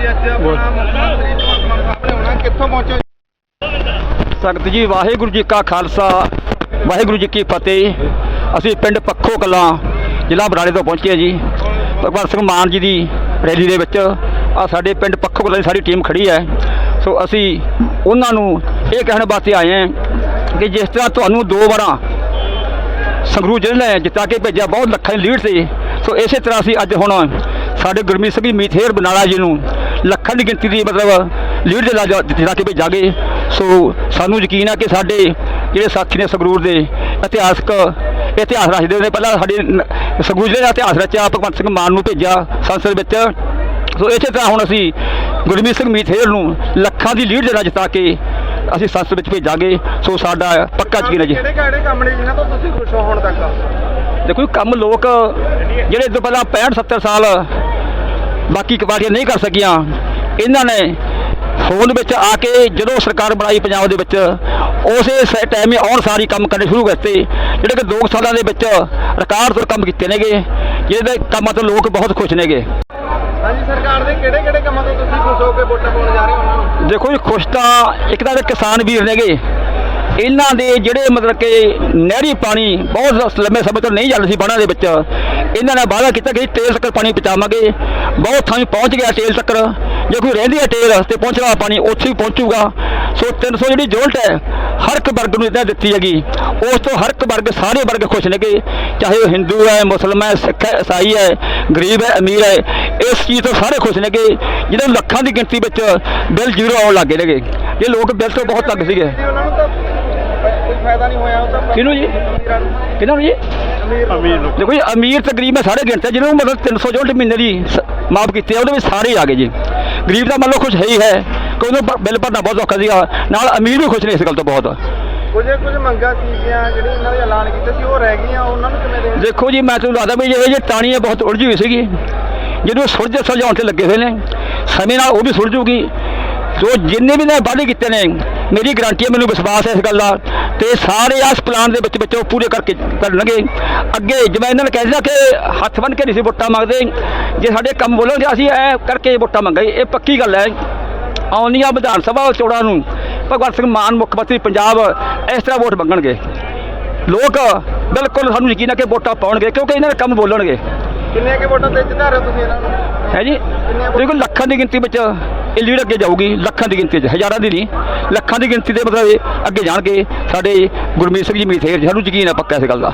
ਜੀ ਅੱਜ ਆਪਣਾ ਮੁੱਖ ਮੰਤਰੀ ਭਗਵੰਤ ਮਾਨ ਸਾਹਿਬ ਨੇ ਆਉਣਾ ਕਿੱਥੋਂ ਪਹੁੰਚੋ ਸੰਗਤ ਜੀ ਵਾਹਿਗੁਰੂ ਜੀ ਕਾ ਖਾਲਸਾ ਵਾਹਿਗੁਰੂ ਜੀ ਕੀ ਫਤਿਹ। ਅਸੀਂ ਪਿੰਡ ਪੱਖੋ ਕਲਾਂ ਜ਼ਿਲ੍ਹਾ ਬਰਾੜੇ ਤੋਂ ਪਹੁੰਚੇ ਜੀ। ਭਗਵੰਤ ਸਿੰਘ ਮਾਨ ਜੀ ਦੀ ਰੈਲੀ ਦੇ ਵਿੱਚ ਆ ਸਾਡੇ ਪਿੰਡ ਪੱਖੋ ਕਲਾਂ ਦੀ ਸਾਰੀ ਟੀਮ ਖੜੀ ਹੈ। ਸੋ ਅਸੀਂ ਉਹਨਾਂ ਨੂੰ ਇਹ ਕਹਿਣ ਵਾਸਤੇ ਆਏ ਹਾਂ ਕਿ ਜਿਸ ਤਰ੍ਹਾਂ ਤੁਹਾਨੂੰ ਦੋ ਵਾਰਾਂ ਸੰਗਰੂਰ ਜ਼ਿਲ੍ਹੇ ਨੇ ਜਿੱਤਾ ਕੇ ਭੇਜਿਆ ਬਹੁਤ ਲੱਖਾਂ ਦੀ ਲੀਡ ਸੀ। ਸੋ ਇਸੇ ਤਰ੍ਹਾਂ ਅਸੀਂ ਅੱਜ ਹੁਣ ਸਾਡੇ ਗੁਰਮੀਤ ਸਿੰਘ ਮੀਥੇਰ ਬਨਾਲਾ ਜੀ ਨੂੰ ਲੱਖਾਂ ਦੀ ਗਿਣਤੀ ਦੀ ਮਤਲਬ ਲੀਡ ਦੇ ਨਾਲ ਜਿੱਤਾ ਕੇ ਭੇਜਾਂਗੇ। ਸੋ ਸਾਨੂੰ ਯਕੀਨ ਹੈ ਕਿ ਸਾਡੇ ਜਿਹੜੇ ਸਾਥੀ ਨੇ ਸੰਗਰੂਰ ਦੇ ਇਤਿਹਾਸਕ ਇਤਿਹਾਸ ਰਚਦੇ ਨੇ ਪਹਿਲਾਂ ਸਾਡੇ ਸੰਗਰੂਰ ਜ਼ਿਲ੍ਹੇ ਦਾ ਇਤਿਹਾਸ ਰਚਿਆ ਭਗਵੰਤ ਸਿੰਘ ਮਾਨ ਨੂੰ ਭੇਜਿਆ ਸੰਸਦ ਵਿੱਚ। ਸੋ ਇਸੇ ਤਰ੍ਹਾਂ ਹੁਣ ਅਸੀਂ ਗੁਰਮੀਤ ਸਿੰਘ ਮੀਥੇਰ ਨੂੰ ਲੱਖਾਂ ਦੀ ਲੀਡ ਦੇ ਜਿੱਤਾ ਕੇ ਅਸੀਂ ਸੰਸਦ ਵਿੱਚ ਭੇਜਾਂਗੇ। ਸੋ ਸਾਡਾ ਪੱਕਾ ਯਕੀਨ ਹੈ ਜੀ। ਕਿਹੜੇ ਕਿਹੜੇ ਕੰਮ ਨੇ ਜਿਨ੍ਹਾਂ ਤੋਂ ਤੁਸੀਂ ਖੁਸ਼ ਹੋ ਹੁਣ ਤੱਕ? ਦੇਖੋ ਕੰਮ ਲੋਕ ਜਿਹੜੇ ਤੋਂ ਪਹਿਲਾਂ 65 70 ਸਾਲ ਬਾਕੀ ਕਬਾੜੀਆਂ ਨਹੀਂ ਕਰ ਸਕੀਆਂ। ਇਹਨਾਂ ਨੇ ਫੋਨ ਵਿੱਚ ਆ ਕੇ ਜਦੋਂ ਸਰਕਾਰ ਬਣਾਈ ਪੰਜਾਬ ਦੇ ਵਿੱਚ ਉਸੇ ਟਾਈਮ ਹੀ ਆਉਣ ਸਾਰੀ ਕੰਮ ਕਰਨੇ ਸ਼ੁਰੂ ਕਰਤੇ। ਜਿਹੜੇ ਕਿ 2 ਸਾਲਾਂ ਦੇ ਵਿੱਚ ਰਿਕਾਰਡ ਤੋਂ ਕੰਮ ਕੀਤੇ ਨੇਗੇ ਜਿਹਦੇ ਕੰਮਾਂ ਤੋਂ ਲੋਕ ਬਹੁਤ ਖੁਸ਼ ਨੇਗੇ। ਹਾਂਜੀ ਸਰਕਾਰ ਦੇ ਕਿਹੜੇ ਕਿਹੜੇ ਕੰਮਾਂ ਤੋਂ ਤੁਸੀਂ ਖੁਸ਼ ਹੋ ਕੇ ਵੋਟਾਂ ਪਾਉਣ ਜਾ ਰਹੇ ਹੋ ਉਹਨਾਂ ਨੂੰ? ਦੇਖੋ ਜੀ ਖੁਸ਼ ਤਾਂ ਇੱਕ ਤਾਂ ਕਿਸਾਨ ਵੀਰ ਨੇਗੇ। ਇਹਨਾਂ ਦੇ ਜਿਹੜੇ ਮਤਲਬ ਕਿ ਨਹਿਰੀ ਪਾਣੀ ਬਹੁਤ ਲੰਮੇ ਸਮੇਂ ਤੋਂ ਨਹੀਂ ਚੱਲ ਸੀ ਬਾਣਾ ਦੇ ਵਿੱਚ ਇਹਨਾਂ ਨੇ ਵਾਅਦਾ ਕੀਤਾ ਕਿ ਤੇਲ ਤੱਕ ਪਾਣੀ ਪਹੁੰਚਾਵਾਂਗੇ। ਬਹੁਤ ਥਾਂ ਪਹੁੰਚ ਗਿਆ ਤੇਲ ਤੱਕ। ਜੇ ਕੋਈ ਰਹਿੰਦੀ ਹੈ ਤੇਲ ਤੇ ਪਹੁੰਚਣਾ ਪਾਣੀ, ਉੱਥੇ ਵੀ ਪਹੁੰਚੂਗਾ। ਸੋ 300 ਜਿਹੜੀ ਜੋਲਟ ਹੈ, ਹਰ ਇੱਕ ਵਰਗ ਨੂੰ ਇਦਾਂ ਦਿੱਤੀ ਹੈਗੀ। ਉਸ ਤੋਂ ਹਰ ਇੱਕ ਵਰਗ, ਸਾਰੇ ਵਰਗ ਖੁਸ਼ ਨੇਗੇ। ਚਾਹੇ ਉਹ ਹਿੰਦੂ ਹੈ, ਮੁਸਲਮਾਨ ਹੈ, ਸਿੱਖ ਹੈ ਈਸਾਈ ਹੈ, ਗਰੀਬ ਹੈ, ਅਮੀਰ ਹੈ, ਇਸ ਚੀਜ਼ ਤੋਂ ਸਾਰੇ ਖੁਸ਼ ਨੇਗੇ। ਜਿਹਨਾਂ ਨੂੰ ਲੱਖਾਂ ਦੀ ਗਿਣਤੀ ਵਿੱਚ ਬਿੱਲ ਜ਼ੀਰੋ ਆਉਣ ਲੱਗੇ ਨੇਗੇ। ਇਹ ਲੋਕ ਬਿੱਲ ਤੋਂ ਬਹੁਤ ਤੰਗ ਸੀਗੇ। ਫਾਇਦਾ ਨਹੀਂ ਹੋਇਆ ਉਹ ਤਾਂ ਕਿਹਨੂੰ ਜੀ? ਕਿਹਨਾਂ ਨੂੰ ਜੀ? ਅਮੀਰ ਲੋਕ ਦੇਖੋ ਜੀ ਅਮੀਰ ਤੇ ਗਰੀਬ ਮੈਂ ਸਾਰੇ ਗਿਣਤੇ ਜਿਹਨਾਂ ਨੂੰ ਮਤਲਬ 300 ਯੂਨਿਟ ਮਹੀਨੇ ਦੀ ਮਾਫ ਕੀਤੀ ਹੈ ਉਹਦੇ ਵਿੱਚ ਸਾਰੇ ਹੀ ਆ ਗਏ ਜੀ। ਗਰੀਬ ਦਾ ਮੰਨ ਲਓ ਖੁਸ਼ ਹੈ ਹੀ ਹੈ ਕਿ ਉਹਨੂੰ ਬਿੱਲ ਭਰਨਾ ਬਹੁਤ ਔਖਾ ਸੀਗਾ ਨਾਲ ਅਮੀਰ ਵੀ ਖੁਸ਼ ਨੇ ਇਸ ਗੱਲ ਤੋਂ ਬਹੁਤ। ਕੁਝ ਕੁਝ ਮੰਗਾਂ ਸੀਗੀਆਂ ਜਿਹੜੀਆਂ ਇਹਨਾਂ ਦੇ ਐਲਾਨ ਕੀਤੇ ਸੀ ਉਹ ਰਹਿ ਗਈਆਂ ਉਹਨਾਂ ਨੂੰ ਕਿਵੇਂ ਦੇ ਦੇਖੋ ਜੀ ਮੈਂ ਤੁਹਾਨੂੰ ਦੱਸਦਾ ਵੀ ਇਹ ਜੇ ਟਾਣੀ ਹੈ ਬਹੁਤ ਉਲਝੀ ਹੋਈ ਸੀਗੀ ਜਿਹਨੂੰ ਸੁਲਝ ਸੁਲਝਾਉਣ ਤੇ ਲੱਗੇ ਹੋਏ ਨੇ ਸਮੇਂ ਨਾਲ ਉਹ ਵੀ ਸੁਲਝੂਗੀ ਜੋ ਜਿੰਨੇ ਵੀ ਨੇ ਵਾਅਦੇ ਕੀਤੇ ਨੇ ਮੇਰੀ ਗਾਰੰਟੀ ਹੈ ਮੈਨੂੰ ਵਿਸ਼ਵਾਸ ਹੈ ਇਸ ਗੱਲ ਦਾ ਤੇ ਸਾਰੇ ਇਸ ਪਲਾਨ ਦੇ ਵਿੱਚ ਵਿੱਚ ਉਹ ਪੂਰੇ ਕਰਕੇ ਕਰਨਗੇ। ਅੱਗੇ ਜਿਵੇਂ ਇਹਨਾਂ ਨੇ ਕਹਿੰਦੇ ਕਿ ਹੱਥ ਬੰਨ ਕੇ ਨਹੀਂ ਸੀ ਵੋਟਾਂ ਮੰਗਦੇ ਜੇ ਸਾਡੇ ਕੰਮ ਬੋਲੋਗੇ ਅਸੀਂ ਇਹ ਕਰਕੇ ਵੋਟਾਂ ਮੰਗਾਂਗੇ। ਇਹ ਪੱਕੀ ਗੱਲ ਹੈ। ਆਉਂਦੀਆਂ ਵਿਧਾਨ ਸਭਾ ਚੋਣਾਂ ਨੂੰ ਭਗਵੰਤ ਸਿੰਘ ਮਾਨ ਮੁੱਖ ਮੰਤਰੀ ਪੰਜਾਬ ਇਸ ਤਰ੍ਹਾਂ ਵੋਟ ਮੰਗਣਗੇ। ਲੋਕ ਬਿਲਕੁਲ ਸਾਨੂੰ ਯਕੀਨ ਹੈ ਕਿ ਵੋਟਾਂ ਪਾਉਣਗੇ ਕਿਉਂਕਿ ਇਹਨਾਂ ਦੇ ਕੰਮ ਬੋਲਣਗੇ। ਕਿੰਨੇ ਕੇ ਵੋਟਾਂ ਤੇ ਜਿਤਾ ਰਹੇ ਤੁਸੀਂ ਇਹਨਾਂ ਨੂੰ? ਹੈ ਜੀ? ਦੇਖੋ ਲੱਖਾਂ ਦੀ ਗਿਣਤੀ ਵਿੱਚ ਇਹ ਲੀਡ ਅੱਗੇ ਜਾਊਗੀ ਲੱਖਾਂ ਦੀ ਗਿਣਤੀ 'ਚ, ਹਜ਼ਾਰਾਂ ਦੀ ਨਹੀਂ, ਲੱਖਾਂ ਦੀ ਗਿਣਤੀ ਦੇ ਮਤਲਬ ਅੱਗੇ ਜਾਣਗੇ। ਸਾਡੇ ਗੁਰਮੀਤ ਸਿੰਘ ਜੀ ਮੀਥੇਰ ਸਾਨੂੰ ਯਕੀਨ ਹੈ ਪੱਕਾ ਇਸ ਗੱਲ ਦਾ।